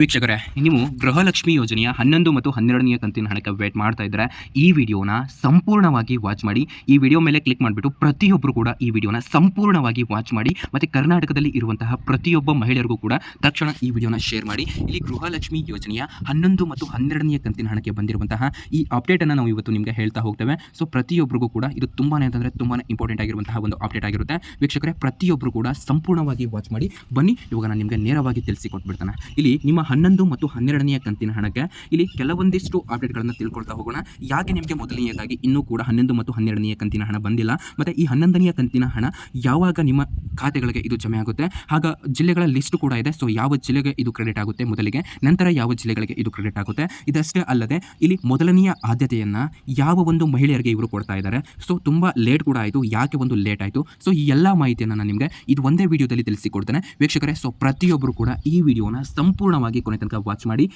ವೀಕ್ಷಕರೇ, ನೀವು ಗೃಹಲಕ್ಷ್ಮಿ ಯೋಜನೆಯ ಹನ್ನೊಂದು ಮತ್ತು ಹನ್ನೆರಡನೆಯ ಕಂತಿನ ಹಣಕ್ಕೆ ವೇಟ್ ಮಾಡ್ತಾ ಇದ್ದರೆ ಈ ವಿಡಿಯೋನ ಸಂಪೂರ್ಣವಾಗಿ ವಾಚ್ ಮಾಡಿ, ಈ ವಿಡಿಯೋ ಮೇಲೆ ಕ್ಲಿಕ್ ಮಾಡಿಬಿಟ್ಟು ಪ್ರತಿಯೊಬ್ಬರು ಕೂಡ ಈ ವಿಡಿಯೋನ ಸಂಪೂರ್ಣವಾಗಿ ವಾಚ್ ಮಾಡಿ, ಮತ್ತು ಕರ್ನಾಟಕದಲ್ಲಿ ಇರುವಂತಹ ಪ್ರತಿಯೊಬ್ಬ ಮಹಿಳೆಯರಿಗೂ ಕೂಡ ತಕ್ಷಣ ಈ ವಿಡಿಯೋನ ಶೇರ್ ಮಾಡಿ. ಇಲ್ಲಿ ಗೃಹಲಕ್ಷ್ಮಿ ಯೋಜನೆಯ ಹನ್ನೊಂದು ಮತ್ತು ಹನ್ನೆರಡನೆಯ ಕಂತಿನ ಹಣಕ್ಕೆ ಬಂದಿರುವಂತಹ ಈ ಅಪ್ಡೇಟನ್ನು ನಾವು ಇವತ್ತು ನಿಮಗೆ ಹೇಳ್ತಾ ಹೋಗ್ತೇವೆ. ಸೊ ಪ್ರತಿಯೊಬ್ಬರಿಗೂ ಕೂಡ ಇದು ತುಂಬಾ ಅಂತಂದರೆ ತುಂಬಾ ಇಂಪಾರ್ಟೆಂಟ್ ಆಗಿರುವಂತಹ ಒಂದು ಅಪ್ಡೇಟ್ ಆಗಿರುತ್ತೆ. ವೀಕ್ಷಕರೇ ಪ್ರತಿಯೊಬ್ಬರು ಕೂಡ ಸಂಪೂರ್ಣವಾಗಿ ವಾಚ್ ಮಾಡಿ, ಬನ್ನಿ, ಇವಾಗ ನಾನು ನಿಮಗೆ ನೇರವಾಗಿ ತಿಳಿಸಿ ಕೊಟ್ಬಿಡ್ತಾನೆ. ಇಲ್ಲಿ ನಿಮ್ಮ ಹನ್ನೊಂದು ಮತ್ತು ಹನ್ನೆರಡನೆಯ ಕಂತಿನ ಹಣಕ್ಕೆ. ಇಲ್ಲಿ ಕೆಲವೊಂದಿಷ್ಟು ಅಪ್ಡೇಟ್ಗಳನ್ನು ತಿಳ್ಕೊಳ್ತಾ ಹೋಗೋಣ. ಯಾಕೆ ನಿಮಗೆ ಮೊದಲನೆಯದಾಗಿ ಇನ್ನೂ ಕೂಡ ಹನ್ನೊಂದು ಮತ್ತು ಹನ್ನೆರಡನೆಯ ಕಂತಿನ ಹಣ ಬಂದಿಲ್ಲ? ಮತ್ತು ಈ ಹನ್ನೊಂದನೆಯ ಕಂತಿನ ಹಣ ಯಾವಾಗ ನಿಮ್ಮ ಖಾತೆಗಳಿಗೆ ಇದು ಜಮೆ ಆಗುತ್ತೆ? ಆಗ ಜಿಲ್ಲೆಗಳ ಲಿಸ್ಟ್ ಕೂಡ ಇದೆ. ಸೊ ಯಾವ ಜಿಲ್ಲೆಗೆ ಇದು ಕ್ರೆಡಿಟ್ ಆಗುತ್ತೆ ಮೊದಲಿಗೆ? ನಂತರ ಯಾವ ಜಿಲ್ಲೆಗಳಿಗೆ ಇದು ಕ್ರೆಡಿಟ್ ಆಗುತ್ತೆ? ಇದಷ್ಟೇ ಅಲ್ಲದೆ ಇಲ್ಲಿ ಮೊದಲನೆಯ ಆದ್ಯತೆಯನ್ನು ಯಾವ ಒಂದು ಮಹಿಳೆಯರಿಗೆ ಇವರು ಕೊಡ್ತಾ ಇದ್ದಾರೆ? ಸೊ ತುಂಬ ಲೇಟ್ ಕೂಡ ಆಯಿತು. ಯಾಕೆ ಒಂದು ಲೇಟ್ ಆಯಿತು? ಸೊ ಈ ಎಲ್ಲ ಮಾಹಿತಿಯನ್ನು ನಾನು ನಿಮಗೆ ಇದು ಒಂದೇ ವಿಡಿಯೋದಲ್ಲಿ ತಿಳಿಸಿಕೊಡ್ತೇನೆ. ವೀಕ್ಷಕರೇ ಸೊ ಪ್ರತಿಯೊಬ್ಬರು ಕೂಡ ಈ ವಿಡಿಯೋನ ಸಂಪೂರ್ಣವಾಗಿ ಕೊನೆ ತನಕ ವಾಚ್ ಮಾಡಿ.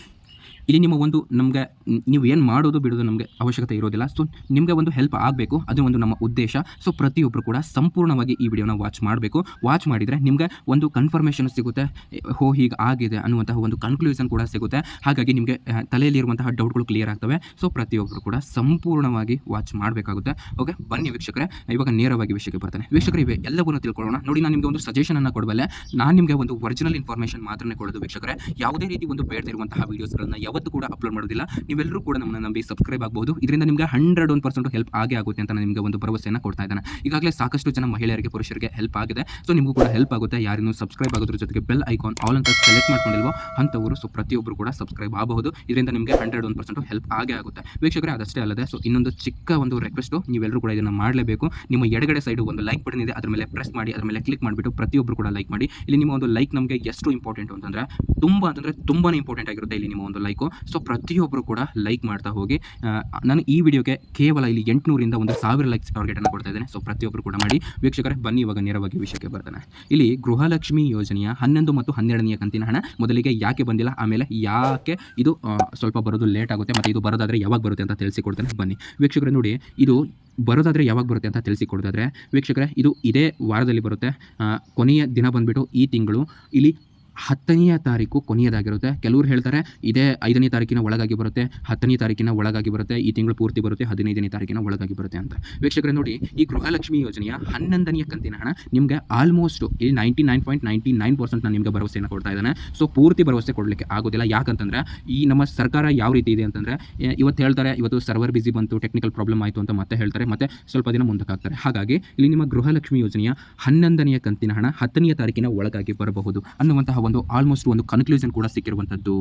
ಇಲ್ಲಿ ನಿಮ್ಮ ಒಂದು ನಮಗೆ, ನೀವು ಏನು ಮಾಡೋದು ಬಿಡೋದು ನಮಗೆ ಅವಶ್ಯಕತೆ ಇರೋದಿಲ್ಲ. ಸೊ ನಿಮಗೆ ಒಂದು ಹೆಲ್ಪ್ ಆಗಬೇಕು. ಅದು ಒಂದು ನಮ್ಮ ಉದ್ದೇಶ. ಸೊ ಪ್ರತಿಯೊಬ್ಬರು ಕೂಡ ಸಂಪೂರ್ಣವಾಗಿ ಈ ವಿಡಿಯೋನ ವಾಚ್ ಮಾಡಬೇಕು. ವಾಚ್ ಮಾಡಿದರೆ ನಿಮಗೆ ಒಂದು ಕನ್ಫರ್ಮೇಷನ್ ಸಿಗುತ್ತೆ. ಹೋ, ಹೀಗೆ ಆಗಿದೆ ಅನ್ನುವಂತಹ ಒಂದು ಕನ್ಕ್ಲೂಷನ್ ಕೂಡ ಸಿಗುತ್ತೆ. ಹಾಗಾಗಿ ನಿಮಗೆ ತಲೆಯಲ್ಲಿರುವಂತಹ ಡೌಟ್ಗಳು ಕ್ಲಿಯರ್ ಆಗ್ತವೆ. ಸೊ ಪ್ರತಿಯೊಬ್ಬರು ಕೂಡ ಸಂಪೂರ್ಣವಾಗಿ ವಾಚ್ ಮಾಡಬೇಕಾಗುತ್ತೆ. ಓಕೆ ಬನ್ನಿ ವೀಕ್ಷಕರೇ. ಇವಾಗ ನೇರವಾಗಿ ವಿಷಯಕ್ಕೆ ಬರ್ತಾನೆ. ವೀಕ್ಷಕರು, ಇವೆ ಎಲ್ಲವನ್ನೂ ತಿಳ್ಕೊಳ್ಳೋಣ. ನೋಡಿ, ನಾನು ನಿಮಗೆ ಒಂದು ಸಜೆಷನ್ ಅನ್ನು ಕೊಡಬಲ್ಲೆ. ನಾನು ನಿಮಗೆ ಒಂದು ಒರಿಜಿನಲ್ ಇನ್ಫಾರ್ಮೇಷನ್ ಮಾತ್ರನೇ ಕೊಡೋದು ವೀಕ್ಷಕರೇ. ಯಾವುದೇ ರೀತಿ ಒಂದು ಬೇಡದಿರುವಂತಹ ವೀಡಿಯೋಸ್ಗಳನ್ನ ಯಾವತ್ತೂ ಕೂಡ ಅಪ್ಲೋಡ್ ಮಾಡೋದಿಲ್ಲ. ನೀವೆಲ್ಲರೂ ಕೂಡ ನಮ್ಮನ್ನು ನಂಬಿ ಸಬ್ಸ್ಕ್ರೈಬ್ ಆಗಬಹುದು ಇದರಿಂದ ನಿಮಗೆ ಹಂಡ್ರೆಡ್ ಒನ್ ಪರ್ಸೆಂಟ್ ಹೆಲ್ಪ್ ಆಗೇ ಆಗುತ್ತೆ ಅಂತ ನಿಮಗೆ ಒಂದು ಭರವಸೆಯನ್ನು ಕೊಡ್ತಾ ಇದ್ದಾನೆ. ಈಗಾಗಲೇ ಸಾಕಷ್ಟು ಜನ ಮಹಿಳೆಯರಿಗೆ, ಪುರುಷರಿಗೆ ಹೆಲ್ಪ್ ಆಗಿದೆ. ಸೊ ನಿಮಗೂ ಕೂಡ ಹೆಲ್ಪ್ ಆಗುತ್ತೆ. ಯಾರಿಗೂ ಸಬ್ಸ್ಕ್ರೈಬ್ ಆಗೋದ್ರ ಜೊತೆಗೆ ಬೆಲ್ ಐಕಾನ್ ಆಲ್ ಅಂತ ಸೆಲೆಕ್ಟ್ ಮಾಡ್ಕೊಂಡಿಲ್ವೋ, ಅಂಥವರು ಸೊ ಪ್ರತಿಯೊಬ್ಬರು ಕೂಡ ಸಬ್ಸ್ಕ್ರೈಬ್ ಆಗಬಹುದು. ಇದರಿಂದ ನಿಮಗೆ ಹಂಡ್ರೆಡ್ ಒನ್ ಪರ್ಸೆಂಟ್ ಹೆಲ್ಪ್ ಆಗೇ ಆಗುತ್ತೆ. ವೀಕ್ಷಕರೇ, ಅದಷ್ಟೇ ಅಲ್ಲದೆ ಸೊ ಇನ್ನೊಂದು ಚಿಕ್ಕ ಒಂದು ರಿಕ್ವೆಸ್ಟು ನೀವೆಲ್ಲರೂ ಕೂಡ ಇದನ್ನು ಮಾಡಲೇಬೇಕು. ನಿಮ್ಮ ಎಡಗಡೆ ಸೈಡು ಒಂದು ಲೈಕ್ ಬಟನ್ ಇದೆ. ಅದರ ಮೇಲೆ ಪ್ರೆಸ್ ಮಾಡಿ, ಅದರ ಮೇಲೆ ಕ್ಲಿಕ್ ಮಾಡಿಬಿಟ್ಟು ಪ್ರತಿಯೊಬ್ಬರು ಕೂಡ ಲೈಕ್ ಮಾಡಿ. ಇಲ್ಲಿ ನಿಮ್ಮ ಒಂದು ಲೈಕ್ ನಮಗೆ ಎಷ್ಟು ಇಂಪಾರ್ಟೆಂಟ್ ಅಂತಂದರೆ, ತುಂಬ ಅಂತಂದರೆ ತುಂಬಾ ಇಂಪಾರ್ಟೆಂಟ್ ಆಗಿರುತ್ತೆ ಇಲ್ಲಿ ನಿಮ್ಮ ಒಂದು ಲೈಕು ಸೊ ಪ್ರತಿಯೊಬ್ಬರು ಕೂಡ ಲೈಕ್ ಮಾಡ್ತಾ ಹೋಗಿ ನಾನು ಈ ವಿಡಿಯೋಗೆ ಕೇವಲ ಇಲ್ಲಿ ಎಂಟುನೂರಿಂದ ಒಂದು ಸಾವಿರ ಲೈಕ್ಸ್ ಟಾರ್ಗೆಟನ್ನು ಕೊಡ್ತಾ ಇದ್ದೇನೆ. ಸೊ ಪ್ರತಿಯೊಬ್ಬರು ಕೂಡ ಮಾಡಿ. ವೀಕ್ಷಕರೇ, ಬನ್ನಿ ಇವಾಗ ನೇರವಾಗಿ ವಿಷಯಕ್ಕೆ ಬರ್ತಾನೆ. ಇಲ್ಲಿ ಗೃಹಲಕ್ಷ್ಮಿ ಯೋಜನೆಯ ಹನ್ನೊಂದು ಮತ್ತು ಹನ್ನೆರಡನೆಯ ಕಂತಿನ ಹಣ ಮೊದಲಿಗೆ ಯಾಕೆ ಬಂದಿಲ್ಲ, ಆಮೇಲೆ ಯಾಕೆ ಇದು ಸ್ವಲ್ಪ ಬರೋದು ಲೇಟ್ ಆಗುತ್ತೆ ಮತ್ತು ಇದು ಬರೋದಾದರೆ ಯಾವಾಗ ಬರುತ್ತೆ ಅಂತ ತಿಳಿಸಿಕೊಡ್ತೇನೆ. ಬನ್ನಿ. ವೀಕ್ಷಕರೇ, ನೋಡಿ, ಇದು ಬರೋದಾದರೆ ಯಾವಾಗ ಬರುತ್ತೆ ಅಂತ ತಿಳಿಸಿಕೊಡೋದಾದರೆ, ವೀಕ್ಷಕರೇ, ಇದು ಇದೇ ವಾರದಲ್ಲಿ ಬರುತ್ತೆ. ಕೊನೆಯ ದಿನ ಬಂದುಬಿಟ್ಟು ಈ ತಿಂಗಳು. ಇಲ್ಲಿ ಹತ್ತನೆಯ ತಾರೀಕು ಕೊನೆಯದಾಗಿರುತ್ತೆ. ಕೆಲವರು ಹೇಳ್ತಾರೆ, ಇದೇ ಐದನೇ ತಾರೀಕಿನ ಒಳಗಾಗಿ ಬರುತ್ತೆ, ಹತ್ತನೇ ತಾರೀಕಿನ ಒಳಗಾಗಿ ಬರುತ್ತೆ, ಈ ತಿಂಗಳು ಪೂರ್ತಿ ಬರುತ್ತೆ, ಹದಿನೈದನೇ ತಾರೀಕಿನ ಒಳಗಾಗಿ ಬರುತ್ತೆ ಅಂತ. ವೀಕ್ಷಕರೇ ನೋಡಿ, ಈ ಗೃಹಲಕ್ಷ್ಮಿ ಯೋಜನೆಯ ಹನ್ನೊಂದನೆಯ ಕಂತಿನ ಹಣ ನಿಮಗೆ ಆಲ್ಮೋಸ್ಟ್ ಈ ninety nine point ninety nine percent ನಾನು ನಿಮಗೆ ಭರವಸೆಯನ್ನು ಕೊಡ್ತಾ ಇದ್ದಾನೆ. ಸೊ ಪೂರ್ತಿ ಭರವಸೆ ಕೊಡಲಿಕ್ಕೆ ಆಗೋದಿಲ್ಲ. ಯಾಕಂತಂದರೆ, ಈ ನಮ್ಮ ಸರ್ಕಾರ ಯಾವ ರೀತಿ ಇದೆ ಅಂತಂದರೆ ಇವತ್ತು ಹೇಳ್ತಾರೆ, ಇವತ್ತು ಸರ್ವರ್ ಬಿಸಿ ಬಂತು ಟೆಕ್ನಿಕಲ್ ಪ್ರಾಬ್ಲಮ್ ಆಯಿತು ಅಂತ ಮತ್ತೆ ಹೇಳ್ತಾರೆ, ಮತ್ತೆ ಸ್ವಲ್ಪ ದಿನ ಮುಂದಕ್ಕೆ ಹಾಕ್ತಾರೆ ಹಾಗಾಗಿ, ಇಲ್ಲಿ ನಿಮ್ಮ ಗೃಹಲಕ್ಷ್ಮಿ ಯೋಜನೆಯ ಹನ್ನೊಂದನೆಯ ಕಂತಿನ ಹಣ ಹತ್ತನೆಯ ತಾರೀಕಿನ ಒಳಗಾಗಿ ಬರಬಹುದು ಅನ್ನುವಂತಹ ಒಂದು ಆಲ್ಮೋಸ್ಟ್ ಒಂದು ಕನ್ಕ್ಲೂಷನ್ ಕೂಡ ಸಿಕ್ಕಿರುವಂಥದ್ದು.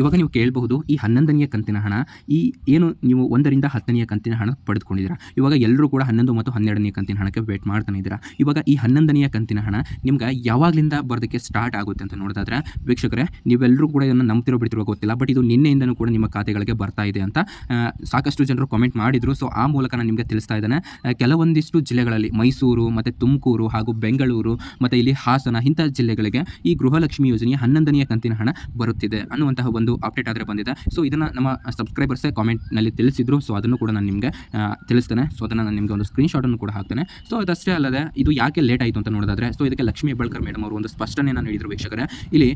ಇವಾಗ ನೀವು ಕೇಳಬಹುದು, ಈ ಹನ್ನೊಂದನೆಯ ಕಂತಿನ ಹಣ, ಈ ಏನು ನೀವು ಒಂದರಿಂದ ಹತ್ತನೆಯ ಕಂತಿನ ಹಣ ಪಡೆದುಕೊಂಡಿದ್ದೀರಾ? ಇವಾಗ ಎಲ್ಲರೂ ಕೂಡ ಹನ್ನೊಂದು ಮತ್ತು ಹನ್ನೆರಡನೇ ಕಂತಿನ ಹಣಕ್ಕೆ ವೇಟ್ ಮಾಡ್ತಾನೆ ಇದ್ದೀರಾ? ಇವಾಗ ಈ ಹನ್ನೊಂದನೆಯ ಕಂತಿನ ಹಣ ನಿಮ್ಗೆ ಯಾವಾಗಲಿಂದ ಬರೋದಕ್ಕೆ ಸ್ಟಾರ್ಟ್ ಆಗುತ್ತೆ ಅಂತ ನೋಡೋದಾದ್ರೆ, ವೀಕ್ಷಕರೇ ನೀವೆಲ್ಲರೂ ಕೂಡ ಇದನ್ನು ನಂಬ್ತಿರೋ ಬಿಡ್ತಿರೋ ಗೊತ್ತಿಲ್ಲ ಬಟ್ ಇದು ನಿನ್ನೆಯಿಂದನೂ ಕೂಡ ನಿಮ್ಮ ಖಾತೆಗಳಿಗೆ ಬರ್ತಾ ಇದೆ ಅಂತ ಸಾಕಷ್ಟು ಜನರು ಕಾಮೆಂಟ್ ಮಾಡಿದರು. ಸೊ ಆ ಮೂಲಕ ನಾನು ನಿಮಗೆ ತಿಳಿಸ್ತಾ ಇದ್ದೇನೆ ಕೆಲವೊಂದಿಷ್ಟು ಜಿಲ್ಲೆಗಳಲ್ಲಿ ಮೈಸೂರು ಮತ್ತು ತುಮಕೂರು ಹಾಗೂ ಬೆಂಗಳೂರು ಮತ್ತು ಇಲ್ಲಿ ಹಾಸನ, ಇಂಥ ಜಿಲ್ಲೆಗಳಿಗೆ ಈ ಗೃಹಲಕ್ಷ್ಮಿ ಯೋಜನೆಯ ಹನ್ನೊಂದನೆಯ ಕಂತಿನ ಹಣ ಬರುತ್ತಿದೆ ಅನ್ನುವಂತಹ ಒಂದು ಅಪ್ಡೇಟ್ ಆದರೆ ಬಂದಿದೆ. ಸೊ ಇದನ್ನು ನಮ್ಮ ಸಬ್ಸ್ಕ್ರೈಬರ್ಸೇ ಕಾಮೆಂಟ್ನಲ್ಲಿ ತಿಳಿಸಿದ್ರು. ಸೊ ಅದನ್ನು ಕೂಡ ನಾನು ನಿಮಗೆ ತಿಳಿಸ್ತೇನೆ. ಸೊ ಅದನ್ನು ನಾನು ನಿಮಗೆ ಒಂದು ಸ್ಕ್ರೀನ್ಶಾಟನ್ನು ಕೂಡ ಹಾಕ್ತೇನೆ. ಸೊ ಅದಷ್ಟೇ ಅಲ್ಲದೆ, ಇದು ಯಾಕೆ ಲೇಟ್ ಆಯಿತು ಅಂತ ನೋಡೋದಾದರೆ ಸೊ ಇದಕ್ಕೆ ಲಕ್ಷ್ಮೀ ಹೆಬ್ಬಾಳ್ಕರ್ ಮೇಡಮ್ ಅವರು ಒಂದು ಸ್ಪಷ್ಟನೆಯನ್ನು ನೀಡಿದರು ವೀಕ್ಷಕರೇ. ಇಲ್ಲಿ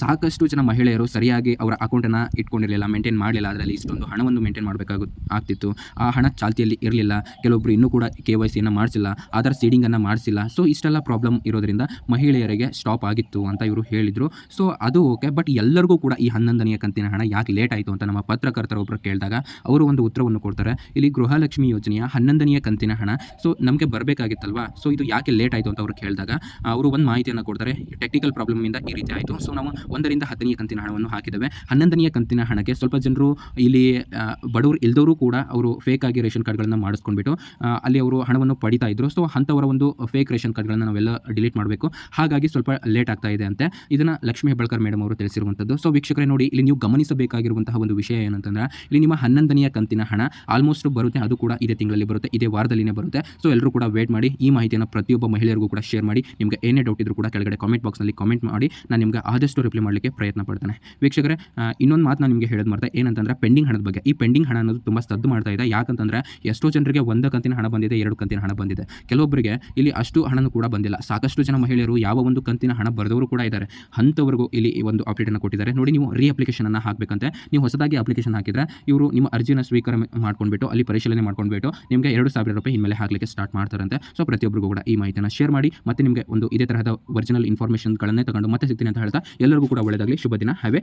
ಸಾಕಷ್ಟು ಜನ ಮಹಿಳೆಯರು ಸರಿಯಾಗಿ ಅವರ ಅಕೌಂಟನ್ನು ಇಟ್ಕೊಂಡಿರಲಿಲ್ಲ ಮೇಂಟೈನ್ ಮಾಡಲಿಲ್ಲ. ಅದರಲ್ಲಿ ಇಷ್ಟೊಂದು ಹಣವನ್ನು ಮೇಂಟೈನ್ ಮಾಡಬೇಕಾಗ, ಆಗ್ತಿತ್ತು. ಆ ಹಣ ಚಾಲ್ತಿಯಲ್ಲಿ ಇರಲಿಲ್ಲ. ಕೆಲವೊಬ್ಬರು ಇನ್ನೂ ಕೂಡ ಕೆ ವೈ ಸಿಯನ್ನು ಮಾಡಿಸಿಲ್ಲ. ಆಧಾರ್ ಸೀಡಿಂಗನ್ನು ಮಾಡಿಸಿಲ್ಲ. ಸೊ ಇಷ್ಟೆಲ್ಲ ಪ್ರಾಬ್ಲಮ್ ಇರೋದ್ರಿಂದ ಮಹಿಳೆಯರಿಗೆ ಸ್ಟಾಪ್ ಆಗಿತ್ತು ಅಂತ ಇವರು ಹೇಳಿದರು. ಸೊ ಅದು ಓಕೆ ಬಟ್ ಎಲ್ಲರಿಗೂ ಕೂಡ ಈ ಹನ್ನೊಂದನೆಯ ಕಂತಿನ ಹಣ ಯಾಕೆ ಲೇಟ್ ಆಯಿತು ಅಂತ ನಮ್ಮ ಪತ್ರಕರ್ತರೊಬ್ಬರು ಕೇಳಿದಾಗ ಅವರು ಒಂದು ಉತ್ತರವನ್ನು ಕೊಡ್ತಾರೆ. ಇಲ್ಲಿ ಗೃಹಲಕ್ಷ್ಮಿ ಯೋಜನೆಯ ಹನ್ನೊಂದನೆಯ ಕಂತಿನ ಹಣ. ಸೊ ನಮಗೆ ಬರಬೇಕಾಗಿತ್ತಲ್ವಾ? ಸೊ ಇದು ಯಾಕೆ ಲೇಟ್ ಆಯಿತು ಅಂತ ಅವರು ಕೇಳಿದಾಗ ಅವರು ಒಂದು ಮಾಹಿತಿಯನ್ನು ಕೊಡ್ತಾರೆ. ಟೆಕ್ನಿಕಲ್ ಪ್ರಾಬ್ಲಮಿಂದ ಈ ರೀತಿ ಆಯಿತು. ಸೊ ನಾವು ಒಂದರಿಂದ ಹತ್ತನೆಯ ಕಂತಿನ ಹಣವನ್ನು ಹಾಕಿದ್ದೇವೆ. ಹನ್ನೊಂದನೆಯ ಕಂತಿನ ಹಣಕ್ಕೆ ಸ್ವಲ್ಪ ಜನರು ಇಲ್ಲಿ ಬಡವರು ಇಲ್ದವರು ಕೂಡ ಅವರು ಫೇಕ್ ಆಗಿ ರೇಷನ್ ಕಾರ್ಡ್ಗಳನ್ನು ಮಾಡಿಸ್ಕೊಂಡ್ಬಿಟ್ಟು ಅಲ್ಲಿ ಅವರು ಹಣವನ್ನು ಪಡಿತಾ ಇದ್ರು. ಸೊ ಅಂಥವರ ಒಂದು ಫೇಕ್ ರೇಷನ್ ಕಾರ್ಡ್ಗಳನ್ನು ನಾವೆಲ್ಲ ಡಿಲೀಟ್ ಮಾಡಬೇಕು. ಹಾಗಾಗಿ ಸ್ವಲ್ಪ ಲೇಟ್ ಆಗ್ತಾ ಇದೆ ಅಂತೆ. ಇದನ್ನು ಲಕ್ಷ್ಮೀ ಹೆಬ್ಬಳ್ಕರ್ ಮೇಡಮ್ ಅವರು ತಿಳಿಸಿರುವಂಥದ್ದು ಸೊ ವೀಕ್ಷಕರೇ ನೋಡಿ ಇಲ್ಲಿ ನೀವು ಗಮನಿಸಬೇಕಾಗಿರುವಂತಹ ಒಂದು ವಿಷಯ ಏನಂತಂದ್ರೆ, ಇಲ್ಲಿ ನಿಮ್ಮ ಹನ್ನೊಂದನೆಯ ಕಂತಿನ ಹಣ ಆಲ್ಮೋಸ್ಟ್ ಬರುತ್ತೆ, ಅದು ಕೂಡ ಇದೇ ತಿಂಗಳಲ್ಲಿ ಬರುತ್ತೆ, ಇದೇ ವಾರದಲ್ಲಿನೇ ಬರುತ್ತೆ. ಸೊ ಎಲ್ಲರೂ ಕೂಡ ವೇಟ್ ಮಾಡಿ, ಈ ಮಾಹಿತಿಯನ್ನು ಪ್ರತಿಯೊಬ್ಬ ಮಹಿಳೆಯರಿಗೂ ಕೂಡ ಶೇರ್ ಮಾಡಿ, ನಿಮಗೆ ಏನೇ ಡೌಟ್ ಇದ್ರೂ ಕೂಡ ಕೆಳಗಡೆ ಕಾಮೆಂಟ್ ಬಾಕ್ಸ್ನಲ್ಲಿ ಕಾಮೆಂಟ್ ಮಾಡಿ, ನಾನು ನಿಮಗೆ ಆದಷ್ಟು ರಿಪ್ಲೈ ಮಾಡಲಿಕ್ಕೆ ಪ್ರಯತ್ನ ಪಡ್ತೇನೆ. ವೀಕ್ಷಕರೇ ಇನ್ನೊಂದು ಮಾತು ನಾನು ನಿಮಗೆ ಹೇಳೋದು ಮಾಡ್ತಾ ಏನಂತಂದ್ರೆ ಪೆಂಡಿಂಗ್ ಹಣದ ಬಗ್ಗೆ. ಈ ಪೆಂಡಿಂಗ್ ಹಣ ಅನ್ನೋದು ತುಂಬ ಸದ್ದು ಮಾಡ್ತಾ ಇದೆ. ಯಾಕಂತಂದ್ರೆ, ಎಷ್ಟೋ ಜನರಿಗೆ ಒಂದು ಕಂತಿನ ಹಣ ಬಂದಿದೆ, ಎರಡು ಕಂತಿನ ಹಣ ಬಂದಿದೆ. ಕೆಲವೊಬ್ಬರಿಗೆ ಇಲ್ಲಿ ಅಷ್ಟು ಹಣನೂ ಕೂಡ ಬಂದಿಲ್ಲ. ಸಾಕಷ್ಟು ಜನ ಮಹಿಳೆಯರು ಯಾವ ಒಂದು ಕಂತಿನ ಹಣ ಬರೆದವರು ಕೂಡ ಇದ್ದಾರೆ. ಅಂಥವ್ರಿಗೂ ಇಲ್ಲಿ ಒಂದು ಅಪ್ಡೇಟನ್ನು ಕೊಟ್ಟಿದ್ದಾರೆ. ನೋಡಿ, ನೀವು ರೀ ಅಪ್ಲಿಕೇಶನನ್ನು ಹಾಕಬೇಕಂತೆ. ನೀವು ಹೊಸದಾಗಿ ಅಪ್ಲಿಕೇಶನ್ ಹಾಕಿದ್ರೆ ಇವರು ನಿಮ್ಮ ಅರ್ಜಿನ ಸ್ವೀಕಾರ ಮಾಡ್ಕೊಂಡ್ಬಿಟ್ಟು, ಅಲ್ಲಿ ಪರಿಶೀಲನೆ ಮಾಡ್ಕೊಂಡ್ಬಿಟ್ಟು ನಿಮಗೆ ಎರಡು ಸಾವಿರ ರೂಪಾಯಿ ಇನ್ಮೇಲೆ ಹಾಕಲಿಕ್ಕೆ ಸ್ಟಾರ್ಟ್ ಮಾಡ್ತಾರಂತೆ. ಸೊ ಪ್ರತಿಯೊಬ್ಬರಿಗೂ ಕೂಡ ಈ ಮಾಹಿತಿಯನ್ನು ಶೇರ್ ಮಾಡಿ, ಮತ್ತೆ ನಿಮಗೆ ಒಂದು ಇದೇ ತರಹದ ಒರಿಜಿನಲ್ ಇನ್ಫಾರ್ಮೇಷನ್ಗಳನ್ನೇ ತಗೊಂಡು ಮತ್ತೆ ಸಿಗ್ತೀನಿ ಅಂತ ಹೇಳ್ತಾ, ಎಲ್ಲರಿಗೂ ಕೂಡ ಒಳ್ಳೆಯದಾಗಲಿ ಶುಭ ದಿನ ಹ್ಯಾವ್